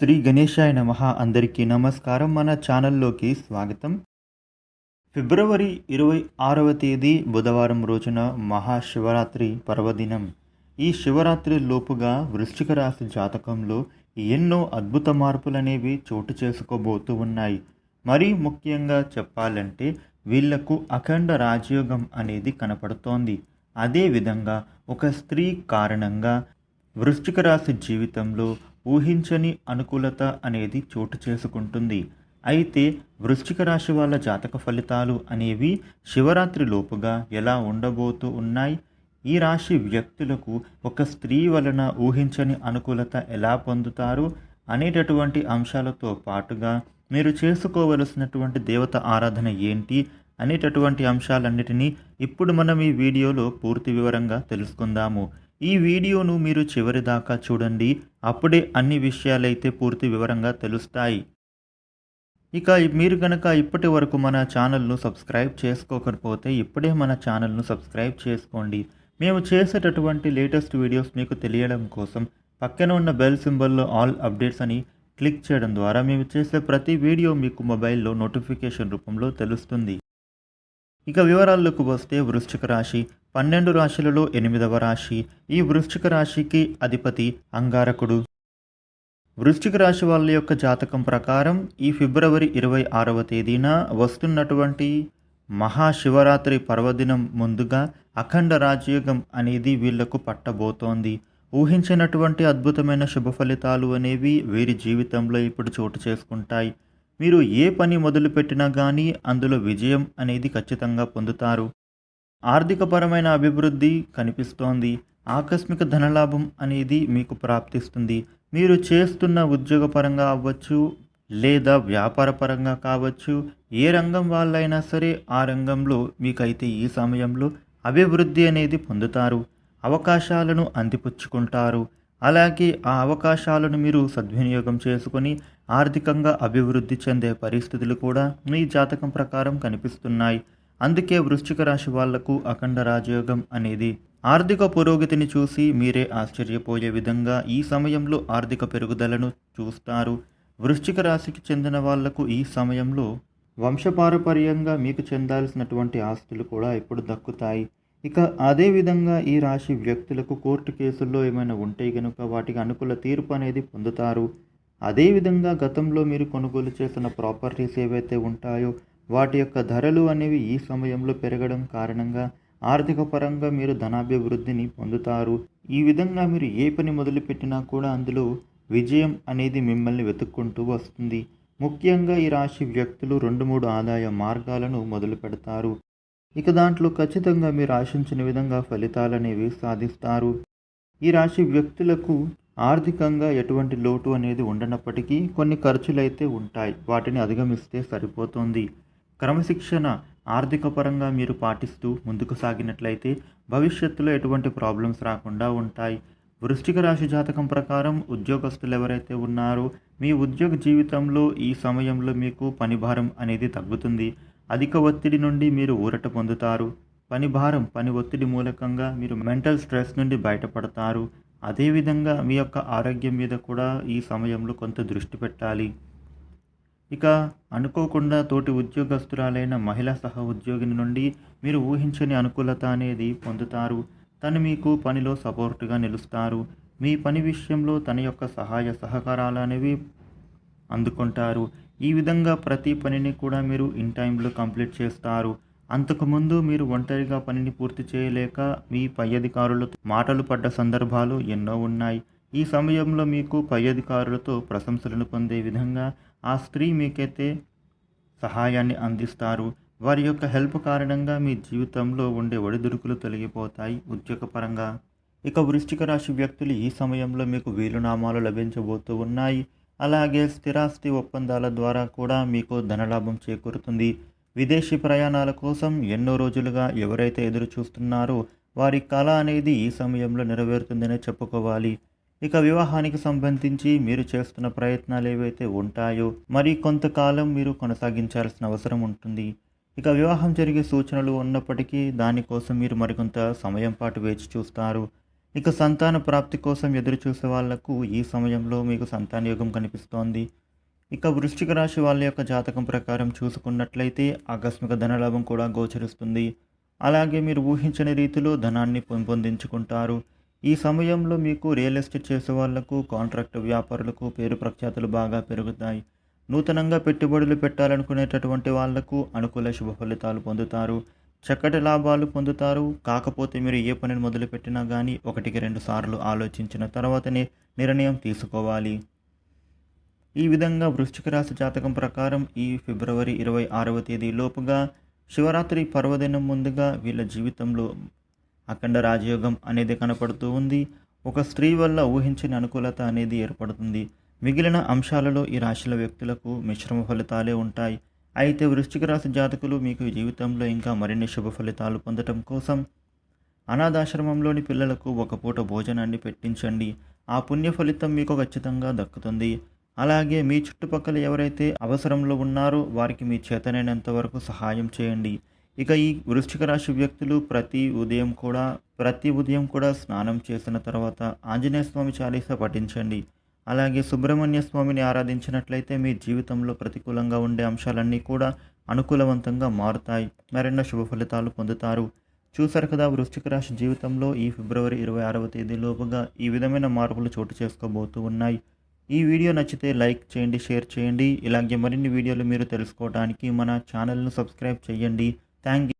శ్రీ గణేశాయ నమ అందరికీ నమస్కారం. మన ఛానల్లోకి స్వాగతం. ఫిబ్రవరి ఇరవై ఆరవ తేదీ బుధవారం రోజున మహాశివరాత్రి పర్వదినం. ఈ శివరాత్రి లోపుగా వృశ్చిక రాశి జాతకంలో ఎన్నో అద్భుత మార్పులనేవి చోటు చేసుకోబోతూ ఉన్నాయి. మరీ ముఖ్యంగా చెప్పాలంటే వీళ్ళకు అఖండ రాజయోగం అనేది కనపడుతోంది. అదేవిధంగా ఒక స్త్రీ కారణంగా వృశ్చిక రాశి జీవితంలో ఊహించని అనుకూలత అనేది చోటు చేసుకుంటుంది. అయితే వృశ్చిక రాశి వాళ్ళ జాతక ఫలితాలు అనేవి శివరాత్రి లోపుగా ఎలా ఉండబోతూ ఉన్నాయి? ఈ రాశి వ్యక్తులకు ఒక స్త్రీ వలన ఊహించని అనుకూలత ఎలా పొందుతారు? అనేటటువంటి అంశాలతో పాటుగా మీరు చేసుకోవలసినటువంటి దేవత ఆరాధన ఏంటి? అనేటటువంటి అంశాలన్నిటినీ ఇప్పుడు మనం ఈ వీడియోలో పూర్తి వివరంగా తెలుసుకుందాము. ఈ వీడియోను మీరు చివరి దాకా చూడండి. అప్పుడే అన్ని విషయాలైతే పూర్తి వివరంగా తెలుస్తాయి. ఇక మీరు కనుక ఇప్పటి వరకు మన ఛానల్ను సబ్స్క్రైబ్ చేసుకోకపోతే ఇప్పుడే మన ఛానల్ను సబ్స్క్రైబ్ చేసుకోండి. మేము చేసేటటువంటి లేటెస్ట్ వీడియోస్ మీకు తెలియడం కోసం పక్కన ఉన్న బెల్ సింబల్లో ఆల్ అప్డేట్స్ అని క్లిక్ చేయడం ద్వారా మేము చేసే ప్రతి వీడియో మీకు మొబైల్లో నోటిఫికేషన్ రూపంలో తెలుస్తుంది. ఇక వివరాల్లోకి వస్తే వృశ్చిక రాశి. పన్నెండు రాశులలో ఎనిమిదవ రాశి ఈ వృశ్చిక రాశికి అధిపతి అంగారకుడు. వృశ్చిక రాశి వాళ్ళ యొక్క జాతకం ప్రకారం ఈ ఫిబ్రవరి ఇరవై ఆరవ తేదీన వస్తున్నటువంటి మహాశివరాత్రి పర్వదినం ముందుగా అఖండ రాజయోగం అనేది వీళ్ళకు పట్టబోతోంది. ఊహించినటువంటి అద్భుతమైన శుభ ఫలితాలు అనేవి వీరి జీవితంలో ఇప్పుడు చోటు చేసుకుంటాయి. మీరు ఏ పని మొదలుపెట్టినా కానీ అందులో విజయం అనేది ఖచ్చితంగా పొందుతారు. ఆర్థికపరమైన అభివృద్ధి కనిపిస్తోంది. ఆకస్మిక ధనలాభం అనేది మీకు ప్రాప్తిస్తుంది. మీరు చేస్తున్న ఉద్యోగపరంగా అవ్వచ్చు లేదా వ్యాపారపరంగా కావచ్చు ఏ రంగం వాళ్ళైనా సరే ఆ రంగంలో మీకైతే ఈ సమయంలో అభివృద్ధి అనేది పొందుతారు. అవకాశాలను అందిపుచ్చుకుంటారు. అలాగే ఆ అవకాశాలను మీరు సద్వినియోగం చేసుకొని ఆర్థికంగా అభివృద్ధి చెందే పరిస్థితులు కూడా మీ జాతకం ప్రకారం కనిపిస్తున్నాయి. అందుకే వృశ్చిక రాశి వాళ్ళకు అఖండ రాజయోగం అనేది. ఆర్థిక పురోగతిని చూసి మీరే ఆశ్చర్యపోయే విధంగా ఈ సమయంలో ఆర్థిక పెరుగుదలను చూస్తారు. వృశ్చిక రాశికి చెందిన వాళ్ళకు ఈ సమయంలో వంశపారపర్యంగా మీకు చెందాల్సినటువంటి ఆస్తులు కూడా ఇప్పుడు దక్కుతాయి. ఇక అదేవిధంగా ఈ రాశి వ్యక్తులకు కోర్టు కేసుల్లో ఏమైనా ఉంటే కనుక వాటికి అనుకూల తీర్పు అనేది పొందుతారు. అదేవిధంగా గతంలో మీరు కొనుగోలు చేసిన ప్రాపర్టీస్ ఏవైతే ఉంటాయో వాటి యొక్క ధరలు అనేవి ఈ సమయంలో పెరగడం కారణంగా ఆర్థిక పరంగా మీరు ధనాభివృద్ధిని పొందుతారు. ఈ విధంగా మీరు ఏ పని మొదలుపెట్టినా కూడా అందులో విజయం అనేది మిమ్మల్ని వెతుక్కుంటూ వస్తుంది. ముఖ్యంగా ఈ రాశి వ్యక్తులు రెండు మూడు ఆదాయ మార్గాలను మొదలు పెడతారు. ఇక దాంట్లో ఖచ్చితంగా మీరు ఆశించిన విధంగా ఫలితాలనేవి సాధిస్తారు. ఈ రాశి వ్యక్తులకు ఆర్థికంగా ఎటువంటి లోటు అనేది ఉండనప్పటికీ కొన్ని ఖర్చులైతే ఉంటాయి. వాటిని అధిగమిస్తే సరిపోతుంది. క్రమశిక్షణ ఆర్థిక పరంగా మీరు పాటిస్తూ ముందుకు సాగినట్లయితే భవిష్యత్తులో ఎటువంటి ప్రాబ్లమ్స్ రాకుండా ఉంటాయి. వృష్టిక రాశి జాతకం ప్రకారం ఉద్యోగస్తులు ఎవరైతే ఉన్నారో మీ ఉద్యోగ జీవితంలో ఈ సమయంలో మీకు పని భారం అనేది తగ్గుతుంది. అధిక ఒత్తిడి నుండి మీరు ఊరట పొందుతారు. పని భారం పని ఒత్తిడి మూలకంగా మీరు మెంటల్ స్ట్రెస్ నుండి బయటపడతారు. అదేవిధంగా మీ యొక్క ఆరోగ్యం మీద కూడా ఈ సమయంలో కొంత దృష్టి పెట్టాలి. ఇక అనుకోకుండా తోటి ఉద్యోగస్తురాలైన మహిళా సహ ఉద్యోగిని నుండి మీరు ఊహించని అనుకూలత అనేది పొందుతారు. తను మీకు పనిలో సపోర్టుగా నిలుస్తారు. మీ పని విషయంలో తన యొక్క సహాయ సహకారాలు అనేవి అందుకుంటారు. ఈ విధంగా ప్రతి పనిని కూడా మీరు ఇన్ టైంలో కంప్లీట్ చేస్తారు. అంతకుముందు మీరు ఒంటరిగా పనిని పూర్తి చేయలేక మీ పై అధికారులతో మాటలు పడ్డ సందర్భాలు ఎన్నో ఉన్నాయి. ఈ సమయంలో మీకు పై అధికారులతో ప్రశంసలను పొందే విధంగా ఆ స్త్రీ మీకైతే సహాయాన్ని అందిస్తారు. వారి యొక్క హెల్ప్ కారణంగా మీ జీవితంలో ఉండే ఒడిదుడుకులు తొలగిపోతాయి. ఉద్యోగపరంగా ఇక వృశ్చిక రాశి వ్యక్తులు ఈ సమయంలో మీకు వీలునామాలు లభించబోతూ ఉన్నాయి. అలాగే స్థిరాస్తి ఒప్పందాల ద్వారా కూడా మీకు ధనలాభం చేకూరుతుంది. విదేశీ ప్రయాణాల కోసం ఎన్నో రోజులుగా ఎవరైతే ఎదురు చూస్తున్నారో వారి కళ అనేది ఈ సమయంలో నెరవేరుతుందనే చెప్పుకోవాలి. ఇక వివాహానికి సంబంధించి మీరు చేస్తున్న ప్రయత్నాలు ఏవైతే ఉంటాయో మరి కొంతకాలం మీరు కొనసాగించాల్సిన అవసరం ఉంటుంది. ఇక వివాహం జరిగే సూచనలు ఉన్నప్పటికీ దానికోసం మీరు మరికొంత సమయం పాటు వేచి చూస్తారు. ఇక సంతాన ప్రాప్తి కోసం ఎదురు చూసే వాళ్ళకు ఈ సమయంలో మీకు సంతాన యోగం కనిపిస్తోంది. ఇక వృశ్చిక రాశి వాళ్ళ యొక్క జాతకం ప్రకారం చూసుకున్నట్లయితే ఆకస్మిక ధనలాభం కూడా గోచరిస్తుంది. అలాగే మీరు ఊహించని రీతిలో ధనాన్ని పెంపొందించుకుంటారు. ఈ సమయంలో మీకు రియల్ ఎస్టేట్ చేసే వాళ్ళకు కాంట్రాక్ట్ వ్యాపారులకు పేరు ప్రఖ్యాతులు బాగా పెరుగుతాయి. నూతనంగా పెట్టుబడులు పెట్టాలనుకునేటటువంటి వాళ్ళకు అనుకూల శుభ ఫలితాలు పొందుతారు. చక్కటి లాభాలు పొందుతారు. కాకపోతే మీరు ఏ పనిని మొదలుపెట్టినా కానీ ఒకటికి రెండు సార్లు ఆలోచించిన తర్వాతనే నిర్ణయం తీసుకోవాలి. ఈ విధంగా వృశ్చిక రాశి జాతకం ప్రకారం ఈ ఫిబ్రవరి ఇరవై ఆరవ తేదీ లోపుగా శివరాత్రి పర్వదినం ముందుగా వీళ్ళ జీవితంలో అఖండ రాజయోగం అనేది కనపడుతూ ఉంది. ఒక స్త్రీ వల్ల ఊహించని అనుకూలత అనేది ఏర్పడుతుంది. మిగిలిన అంశాలలో ఈ రాశుల వ్యక్తులకు మిశ్రమ ఫలితాలే ఉంటాయి. అయితే వృశ్చిక రాశి జాతకులు మీకు జీవితంలో ఇంకా మరిన్ని శుభ ఫలితాలు పొందటం కోసం అనాథాశ్రమంలోని పిల్లలకు ఒక పూట భోజనాన్ని పెట్టించండి. ఆ పుణ్య ఫలితం మీకు ఖచ్చితంగా దక్కుతుంది. అలాగే మీ చుట్టుపక్కల ఎవరైతే అవసరంలో ఉన్నారో వారికి మీ చేతనైనంత వరకు సహాయం చేయండి. ఇక ఈ వృశ్చిక రాశి వ్యక్తులు ప్రతి ఉదయం కూడా ప్రతి ఉదయం కూడా స్నానం చేసిన తర్వాత ఆంజనేయ స్వామి చాలీస పఠించండి. అలాగే సుబ్రహ్మణ్య స్వామిని ఆరాధించినట్లయితే మీ జీవితంలో ప్రతికూలంగా ఉండే అంశాలన్నీ కూడా అనుకూలవంతంగా మారుతాయి. మరెన్నో శుభ ఫలితాలు పొందుతారు. చూశారు కదా వృశ్చిక రాశి జీవితంలో ఈ ఫిబ్రవరి ఇరవై ఆరవ తేదీలోపుగా ఈ విధమైన మార్పులు చోటు చేసుకోబోతూ ఉన్నాయి. ఈ వీడియో నచ్చితే లైక్ చేయండి షేర్ చేయండి. ఇలాగే మరిన్ని వీడియోలు మీరు తెలుసుకోవడానికి మన ఛానల్ను సబ్స్క్రైబ్ చేయండి. Thank you.